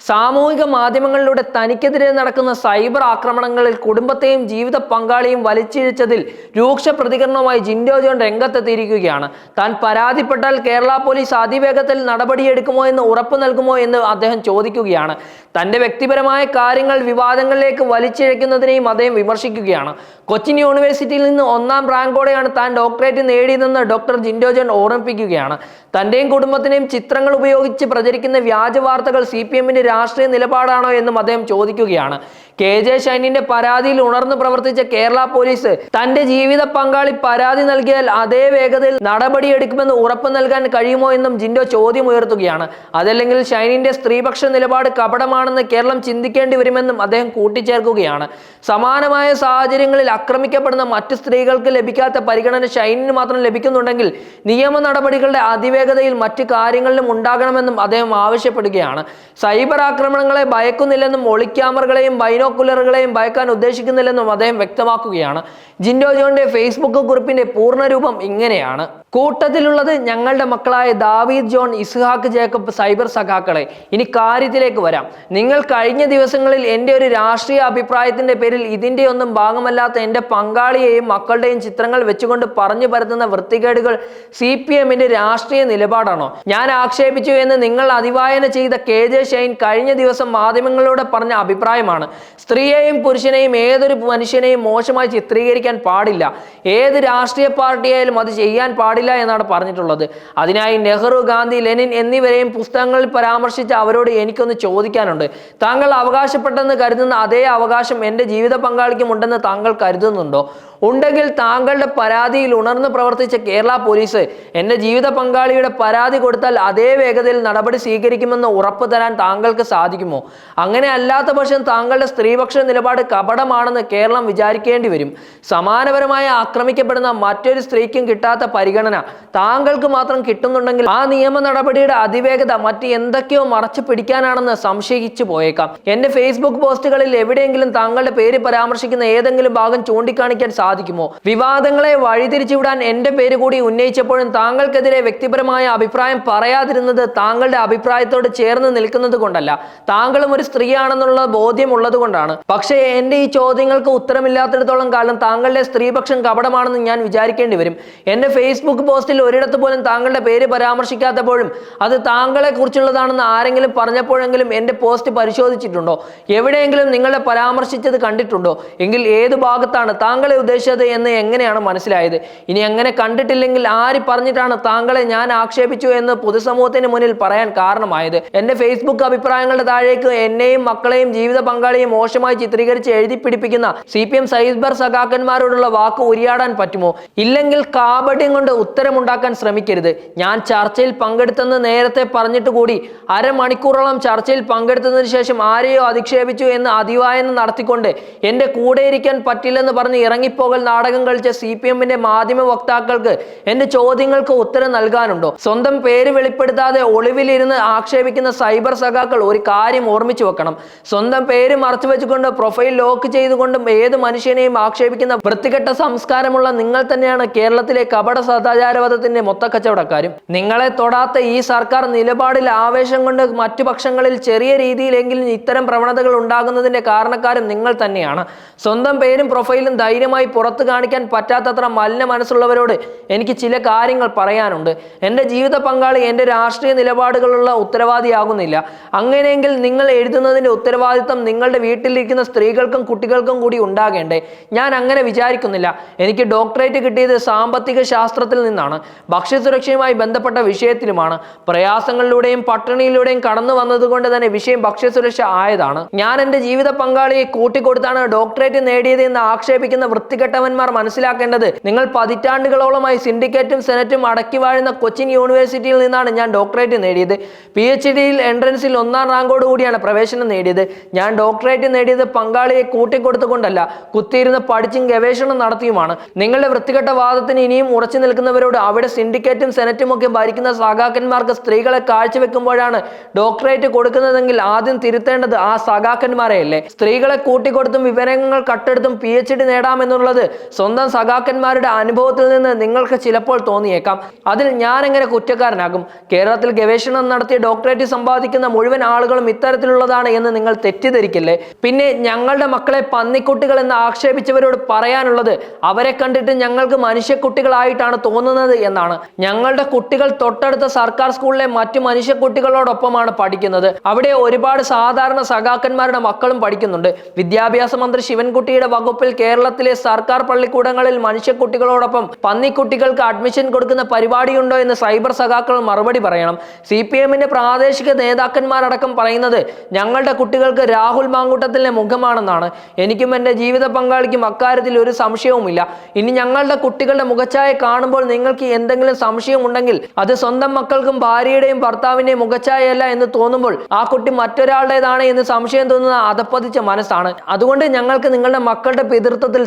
സാമൂഹിക മാധ്യമങ്ങളിലൂടെ തനിക്കെതിരെ നടക്കുന്ന സൈബർ ആക്രമണങ്ങളിൽ കുടുംബത്തെയും ജീവിത പങ്കാളിയും വലിച്ചിഴച്ചതിൽ രൂക്ഷ പ്രതികരണവുമായി ജിൻഡോ ജോൺ രംഗത്തെത്തിയിരിക്കുകയാണ്. താൻ പരാതിപ്പെട്ടാൽ കേരള പോലീസ് അതിവേഗത്തിൽ നടപടിയെടുക്കുമോ എന്ന് ഉറപ്പ് നൽകുമോ എന്ന് അദ്ദേഹം ചോദിക്കുകയാണ്. തന്റെ വ്യക്തിപരമായ കാര്യങ്ങൾ വിവാദങ്ങളിലേക്ക് വലിച്ചിഴക്കുന്നതിനെയും അദ്ദേഹം വിമർശിക്കുകയാണ്. കൊച്ചിൻ യൂണിവേഴ്സിറ്റിയിൽ നിന്ന് ഒന്നാം റാങ്കോടെയാണ് താൻ ഡോക്ടറേറ്റ് നേടിയതെന്ന് ഡോക്ടർ ജിൻഡോ ജോൺ ഓർമ്മിപ്പിക്കുകയാണ്. തന്റെയും കുടുംബത്തിനെയും ചിത്രങ്ങൾ ഉപയോഗിച്ച് പ്രചരിക്കുന്ന വ്യാജ വാർത്തകൾ സി പി എമ്മിന്റെ രാഷ്ട്രീയ നിലപാടാണോ എന്നും അദ്ദേഹം ചോദിക്കുകയാണ്. കെ ജെ ഷൈനിന്റെ പരാതിയിൽ ഉണർന്നു പ്രവർത്തിച്ച കേരള പോലീസ് തന്റെ ജീവിത പങ്കാളി പരാതി നൽകിയാൽ അതേ വേഗതയിൽ നടപടിയെടുക്കുമെന്ന് ഉറപ്പ് നൽകാൻ കഴിയുമോ എന്നും ജിൻഡോ ചോദ്യം ഉയർത്തുകയാണ് അതല്ലെങ്കിൽ ഷൈനിന്റെ സ്ത്രീപക്ഷ നിലപാട് കപടമാണെന്ന് കേരളം ചിന്തിക്കേണ്ടി വരുമെന്നും അദ്ദേഹം കൂട്ടിച്ചേർക്കുകയാണ്. സമാനമായ സാഹചര്യങ്ങളിൽ ആക്രമിക്കപ്പെടുന്ന മറ്റ് സ്ത്രീകൾക്ക് ലഭിക്കാത്ത പരിഗണന ഷൈനിന് മാത്രം ലഭിക്കുന്നുണ്ടെങ്കിൽ നിയമ നടപടികളുടെ അതിവേഗതയിൽ മറ്റ് കാര്യങ്ങളിലും ഉണ്ടാകണമെന്നും അദ്ദേഹം ആവശ്യപ്പെടുകയാണ്. സൈബർ ആക്രമണങ്ങളെ ഭയക്കുന്നില്ലെന്നും ഒളിക്യാമറകളെയും ബൈനോക്കുലറുകളെയും ഭയക്കാൻ ഉദ്ദേശിക്കുന്നില്ലെന്നും അദ്ദേഹം വ്യക്തമാക്കുകയാണ്. ജിൻഡോ ജോണിന്റെ ഫേസ്ബുക്ക് കുറിപ്പിന്റെ പൂർണരൂപം ഇങ്ങനെയാണ്. കൂട്ടത്തിലുള്ളത് ഞങ്ങളുടെ മക്കളായ ദാവീദ് ജോൺ ഇസ്ഹാക്ക് ജേക്കബ് സൈബർ സഖാക്കളെ. ഇനി കാര്യത്തിലേക്ക് വരാം. നിങ്ങൾ കഴിഞ്ഞ ദിവസങ്ങളിൽ എന്റെ ഒരു രാഷ്ട്രീയ അഭിപ്രായത്തിന്റെ പേരിൽ ഇതിന്റെ ഒന്നും ഭാഗമല്ലാത്ത എന്റെ പങ്കാളിയെയും മക്കളുടെയും ചിത്രങ്ങൾ വെച്ചുകൊണ്ട് പറഞ്ഞു പരത്തുന്ന വൃത്തികേടുകൾ സി പി എമ്മിന്റെ രാഷ്ട്രീയ നിലപാടാണോ? ഞാൻ ആക്ഷേപിച്ചു എന്ന് നിങ്ങൾ അതിവായന ചെയ്ത കെ ജെ ഷൈൻ കഴിഞ്ഞ ദിവസം മാധ്യമങ്ങളോട് പറഞ്ഞ അഭിപ്രായമാണ്. സ്ത്രീയെയും പുരുഷനെയും ഏതൊരു മനുഷ്യനെയും മോശമായി ചിത്രീകരിക്കാൻ പാടില്ല. ഏത് രാഷ്ട്രീയ പാർട്ടിയായാലും അത് ചെയ്യാൻ പാടില്ല എന്നാണ് പറഞ്ഞിട്ടുള്ളത്. അതിനായി നെഹ്റു ഗാന്ധി ലെനിൻ എന്നിവരെയും പുസ്തകങ്ങളിൽ പരാമർശിച്ച അവരോട് എനിക്കൊന്ന് ചോദിക്കാനുണ്ട്. താങ്കൾ അവകാശപ്പെട്ടെന്ന് കരുതുന്ന അതേ അവകാശം എന്റെ ജീവിത പങ്കാളിക്കും ഉണ്ടെന്ന് താങ്കൾ കരുതുന്നുണ്ടോ? ഉണ്ടെങ്കിൽ താങ്കളുടെ പരാതിയിൽ ഉണർന്ന് പ്രവർത്തിച്ച കേരള പോലീസ് എന്റെ ജീവിത പങ്കാളിയുടെ പരാതി കൊടുത്താൽ അതേ വേഗതയിൽ നടപടി സ്വീകരിക്കുമെന്ന് ഉറപ്പ് തരാൻ താങ്കൾക്ക് സാധിക്കുമോ? അങ്ങനെ അല്ലാത്ത പക്ഷം താങ്കളുടെ സ്ത്രീപക്ഷ നിലപാട് കപടമാണെന്ന് കേരളം വിചാരിക്കേണ്ടി വരും. സമാനപരമായി ആക്രമിക്കപ്പെടുന്ന മറ്റൊരു സ്ത്രീക്കും കിട്ടാത്ത പരിഗണന താങ്കൾക്ക് മാത്രം കിട്ടുന്നുണ്ടെങ്കിൽ ആ നിയമ നടപടിയുടെ അതിവേഗത മറ്റ് എന്തൊക്കെയോ മറച്ചു പിടിക്കാനാണെന്ന് സംശയിച്ചു പോയേക്കാം. എന്റെ ഫേസ്ബുക്ക് പോസ്റ്റുകളിൽ എവിടെയെങ്കിലും താങ്കളുടെ പേര് പരാമർശിക്കുന്ന ഏതെങ്കിലും ഭാഗം ചൂണ്ടിക്കാണിക്കാൻ സാധിക്കുമോ വിവാദങ്ങളെ വഴിതിരിച്ചുവിടാൻ എന്റെ പേര് കൂടി ഉന്നയിച്ചപ്പോഴും താങ്കൾക്കെതിരെ വ്യക്തിപരമായ അഭിപ്രായം പറയാതിരുന്നത് താങ്കളുടെ അഭിപ്രായത്തോട് ചേർന്ന് നിൽക്കുന്നത് കൊണ്ടല്ല. താങ്കളും ഒരു സ്ത്രീയാണെന്നുള്ള ബോധ്യം ഉള്ളത് കൊണ്ടാണ് പക്ഷേ എന്റെ ഈ ചോദ്യങ്ങൾക്ക് ഉത്തരമില്ലാത്തിടത്തോളം കാലം താങ്കളുടെ സ്ത്രീപക്ഷം കപടമാണെന്ന് ഞാൻ വിചാരിക്കേണ്ടി വരും. എന്റെ ഫേസ്ബുക്ക് പോസ്റ്റിൽ ഒരിടത്ത് പോലും താങ്കളുടെ പേര് പരാമർശിക്കാത്തപ്പോഴും അത് താങ്കളെ കുറിച്ചുള്ളതാണെന്ന് ആരെങ്കിലും പറഞ്ഞപ്പോഴെങ്കിലും എന്റെ പോസ്റ്റ് പരിശോധിച്ചിട്ടുണ്ടോ? എവിടെയെങ്കിലും നിങ്ങളെ പരാമർശിച്ചത് കണ്ടിട്ടുണ്ടോ? എങ്കിൽ ഏത് ഭാഗത്താണ് താങ്കളെ ഉദ്ദേശിച്ചത് എന്ന് എങ്ങനെയാണ് മനസ്സിലായത്? ഇനി എങ്ങനെ കണ്ടിട്ടില്ലെങ്കിൽ ആര് പറഞ്ഞിട്ടാണ് താങ്കളെ ഞാൻ ആക്ഷേപിച്ചു എന്ന് പൊതുസമൂഹത്തിന് മുന്നിൽ പറയാൻ കാരണമായത്? എന്റെ ഫേസ്ബുക്ക് അഭിപ്രായങ്ങളുടെ താഴേക്ക് എന്നെയും മക്കളെയും ജീവിത പങ്കാളിയും മോശമായി ചിത്രീകരിച്ച് എഴുതി പിടിപ്പിക്കുന്ന സി പി എം സൈബർ സഖാക്കന്മാരോടുള്ള വാക്ക് ഉരിയാടാൻ പറ്റുമോ? ഇല്ലെങ്കിൽ കാപട്യം കൊണ്ട് ഉത്തരമുണ്ടാക്കാൻ ശ്രമിക്കരുത്. ഞാൻ ചർച്ചയിൽ പങ്കെടുത്തെന്ന് നേരത്തെ പറഞ്ഞിട്ട് കൂടി അരമണിക്കൂറോളം ചർച്ചയിൽ പങ്കെടുത്തതിന് ശേഷം ആരെയോ അധിക്ഷേപിച്ചു എന്ന് അതിവായന നടത്തിക്കൊണ്ട് എന്റെ കൂടെ ഇരിക്കാൻ പറ്റില്ലെന്ന് പറഞ്ഞ് ഇറങ്ങിപ്പോകൽ നാടകം കളിച്ച സി പി എമ്മിന്റെ മാധ്യമ വക്താക്കൾക്ക് എന്റെ ചോദ്യങ്ങൾക്ക് ഉത്തരം നൽകാനുണ്ടോ? സ്വന്തം പേര് വെളിപ്പെടുത്താതെ ഒളിവിലിരുന്ന് ആക്ഷേപിക്കുന്ന സൈബർ സഖാക്കൾ ഒരു കാര്യം ഓർമ്മിച്ചു വെക്കണം. സ്വന്തം പേര് മറച്ചു വെച്ചുകൊണ്ട് പ്രൊഫൈൽ ലോക്ക് ചെയ്തുകൊണ്ടും ഏത് മനുഷ്യനെയും ആക്ഷേപിക്കുന്ന വൃത്തികെട്ട സംസ്കാരമുള്ള നിങ്ങൾ തന്നെയാണ് കേരളത്തിലെ കപട സദാചാരവാദത്തിന്റെ മൊത്തക്കച്ചവടക്കാരും. നിങ്ങളെ തൊടാത്ത ഈ സർക്കാർ നിലപാടിൽ ആവേശം കൊണ്ട് മറ്റു പക്ഷങ്ങളിൽ ചെറിയ രീതിയിലെങ്കിലും ഇത്തരം പ്രവണതകൾ ഉണ്ടാകുന്നതിന്റെ കാരണക്കാരും നിങ്ങൾ തന്നെയാണ്. സ്വന്തം പേരും പ്രൊഫൈലും ധൈര്യമായി പുറത്തു കാണിക്കാൻ പറ്റാത്തത്ര മലിന മനസ്സുള്ളവരോട് എനിക്ക് ചില കാര്യങ്ങൾ പറയാനുണ്ട്. എന്റെ ജീവിത പങ്കാളി എന്റെ രാഷ്ട്രീയ നിലപാടുകളുള്ള ഉത്തരവാദിയാകുന്നില്ല. അങ്ങനെയെങ്കിൽ നിങ്ങൾ എഴുതുന്നതിന്റെ ഉത്തരവാദിത്തം നിങ്ങളുടെ വീട്ടിലിരിക്കുന്ന സ്ത്രീകൾക്കും കുട്ടികൾക്കും കൂടി ഉണ്ടാകേണ്ടേ? ഞാൻ അങ്ങനെ വിചാരിക്കുന്നില്ല. എനിക്ക് ഡോക്ടറേറ്റ് കിട്ടിയത് സാമ്പത്തിക ശാസ്ത്രത്തിൽ നിന്നാണ്. ഭക്ഷ്യസുരക്ഷയുമായി ബന്ധപ്പെട്ട വിഷയത്തിലുമാണ്. പ്രയാസങ്ങളിലൂടെയും പട്ടിണിയിലൂടെയും കടന്നു വന്നതുകൊണ്ട് തന്നെ വിഷയം ഭക്ഷ്യസുരക്ഷ ആയതാണ്. ഞാൻ എന്റെ ജീവിത പങ്കാളിയെ കൂട്ടിക്കൊടുത്താണ് ഡോക്ടറേറ്റ് നേടിയത് എന്ന് ആക്ഷേപിക്കുന്ന വൃത്തികെട്ടവന്മാർ മനസ്സിലാക്കേണ്ടത് നിങ്ങൾ പതിറ്റാണ്ടുകളോളമായി സിൻഡിക്കേറ്റും സെനറ്റും അടക്കി വാഴുന്ന കൊച്ചിൻ യൂണിവേഴ്സിറ്റിയിൽ നിന്നാണ് ഞാൻ ഡോക്ടറേറ്റ് നേടിയത്. പി എച്ച് ഡിയിൽ എൻട്രൻസിൽ ഒന്നാം റാങ്കോട് കൂടിയാണ് പ്രവേശനം നേടിയത്. ഞാൻ ഡോക്ടറേറ്റ് നേടിയത് പങ്കാളിയെ കൂട്ടിക്കൊടുത്തുകൊണ്ടല്ല കുത്തിയിരുന്ന് പഠിച്ചും ഗവേഷണം നടത്തിയുമാണ്. നിങ്ങളുടെ വൃത്തികെട്ട വാദത്തിന് ഇനിയും ഉറച്ചു നിൽക്കുന്നവരോട് അവിടെ സിൻഡിക്കേറ്റും സെനറ്റും ഒക്കെ ഭരിക്കുന്ന സഖാക്കന്മാർക്ക് സ്ത്രീകളെ കാഴ്ചവെക്കുമ്പോഴാണ് ഡോക്ടറേറ്റ് കൊടുക്കുന്നതെങ്കിൽ ആദ്യം തിരുത്തേണ്ടത് ആ സഖാക്കന്മാരെയല്ലേ? സ്ത്രീകളെ കൂട്ടിക്കൊടുത്തും വിവരങ്ങൾ കട്ടെടുത്തും പി എച്ച് ഡി നേടാമെന്നുള്ളത് എന്നുള്ളത് സ്വന്തം സഖാക്കന്മാരുടെ അനുഭവത്തിൽ നിന്ന് നിങ്ങൾക്ക് ചിലപ്പോൾ തോന്നിയേക്കാം. അതിൽ ഞാൻ എങ്ങനെ കുറ്റക്കാരനാകും? കേരളത്തിൽ ഗവേഷണം നടത്തിയ ഡോക്ടറേറ്റ് സമ്പാദിക്കുന്ന മുഴുവൻ ആളുകളും ഇത്തരത്തിലുള്ളതാണ് എന്ന് നിങ്ങൾ തെറ്റിദ്ധരിക്കില്ലേ? പിന്നെ ഞങ്ങളുടെ മക്കളെ പന്നിക്കുട്ടികൾ എന്ന് ആക്ഷേപിച്ചവരോട് പറയാനുള്ളത് അവരെ കണ്ടിട്ട് ഞങ്ങൾക്ക് മനുഷ്യക്കുട്ടികളായിട്ടാണ് തോന്നുന്നത് എന്നാണ്. ഞങ്ങളുടെ കുട്ടികൾ തൊട്ടടുത്ത സർക്കാർ സ്കൂളിലെ മറ്റു മനുഷ്യക്കുട്ടികളോടൊപ്പമാണ് പഠിക്കുന്നത്. അവിടെ ഒരുപാട് സാധാരണ സഖാക്കന്മാരുടെ മക്കളും പഠിക്കുന്നുണ്ട്. വിദ്യാഭ്യാസ മന്ത്രി ശിവൻകുട്ടിയുടെ വകുപ്പിൽ കേരളത്തിലെ സർക്കാർ പള്ളിക്കൂടങ്ങളിൽ മനുഷ്യക്കുട്ടികളോടൊപ്പം പന്നിക്കുട്ടികൾക്ക് അഡ്മിഷൻ കൊടുക്കുന്ന പരിപാടിയുണ്ടോ എന്ന് സൈബർ സഖാക്കൾ മറുപടി പറയണം. സി പി എമ്മിന്റെ പ്രാദേശിക നേതാക്കന്മാരടക്കം പറയുന്നത് ഞങ്ങളുടെ കുട്ടികൾക്ക് രാഹുൽ മാങ്കൂട്ടത്തിലെ മുഖമാണെന്നാണ്. എനിക്കും എന്റെ ജീവിത പങ്കാളിക്കും അക്കാര്യത്തിൽ ഒരു സംശയവുമില്ല. ഇനി ഞങ്ങളുടെ കുട്ടികളുടെ മുഖച്ഛായ കാണുമ്പോൾ നിങ്ങൾക്ക് എന്തെങ്കിലും സംശയം ഉണ്ടെങ്കിൽ അത് സ്വന്തം മക്കൾക്കും ഭാര്യയുടെയും ഭർത്താവിന്റെയും മുഖച്ഛായയല്ല എന്ന് തോന്നുമ്പോൾ ആ കുട്ടി മറ്റൊരാളുടേതാണ് എന്ന് സംശയം തോന്നുന്ന അതപ്പതിച്ച മനസ്സാണ്. അതുകൊണ്ട് ഞങ്ങൾക്ക് നിങ്ങളുടെ മക്കളുടെ പിതൃത്വത്തിൽ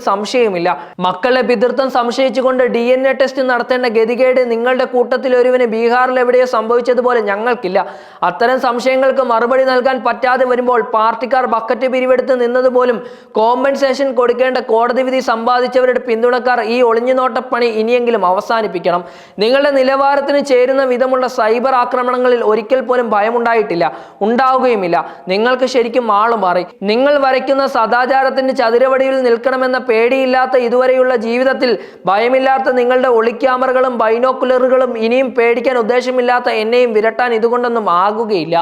സംശയമില്ല മക്കളുടെ പിതൃത്വം സംശയിച്ചുകൊണ്ട് ഡി എൻ എ ടെസ്റ്റ് നടത്തേണ്ട ഗതികേട് നിങ്ങളുടെ കൂട്ടത്തിൽ ഒരുവിന് ബീഹാറിൽ എവിടെയോ സംഭവിച്ചതുപോലെ ഞങ്ങൾക്കില്ല. അത്തരം സംശയങ്ങൾക്ക് മറുപടി നൽകാൻ പറ്റാതെ വരുമ്പോൾ പാർട്ടിക്കാർ ബക്കറ്റ് പിരിവെടുത്ത് നിന്നതുപോലും കോമ്പൻസേഷൻ കൊടുക്കേണ്ട കോടതി വിധി സമ്പാദിച്ചവരുടെ പിന്തുണക്കാർ ഈ ഒളിഞ്ഞുനോട്ടപ്പണി ഇനിയെങ്കിലും അവസാനിപ്പിക്കണം. നിങ്ങളുടെ നിലവാരത്തിന് ചേരുന്ന വിധമുള്ള സൈബർ ആക്രമണങ്ങളിൽ ഒരിക്കൽ പോലും ഭയമുണ്ടായിട്ടില്ല. ഉണ്ടാവുകയുമില്ല. നിങ്ങൾക്ക് ശരിക്കും ആൾ മാറി നിങ്ങൾ വരയ്ക്കുന്ന സദാചാരത്തിന്റെ ചതുരവടിയിൽ നിൽക്കണമെന്ന പേടിയില്ലാത്ത ഇതുവരെയുള്ള ജീവിതത്തിൽ ഭയമില്ലാത്ത നിങ്ങളുടെ ഒളിക്യാമറകളും ബൈനോക്കുലറുകളും ഇനിയും പേടിക്കാൻ ഉദ്ദേശമില്ലാത്ത എന്നെയും വിരട്ടാൻ ഇതുകൊണ്ടൊന്നും ആകുകയില്ല.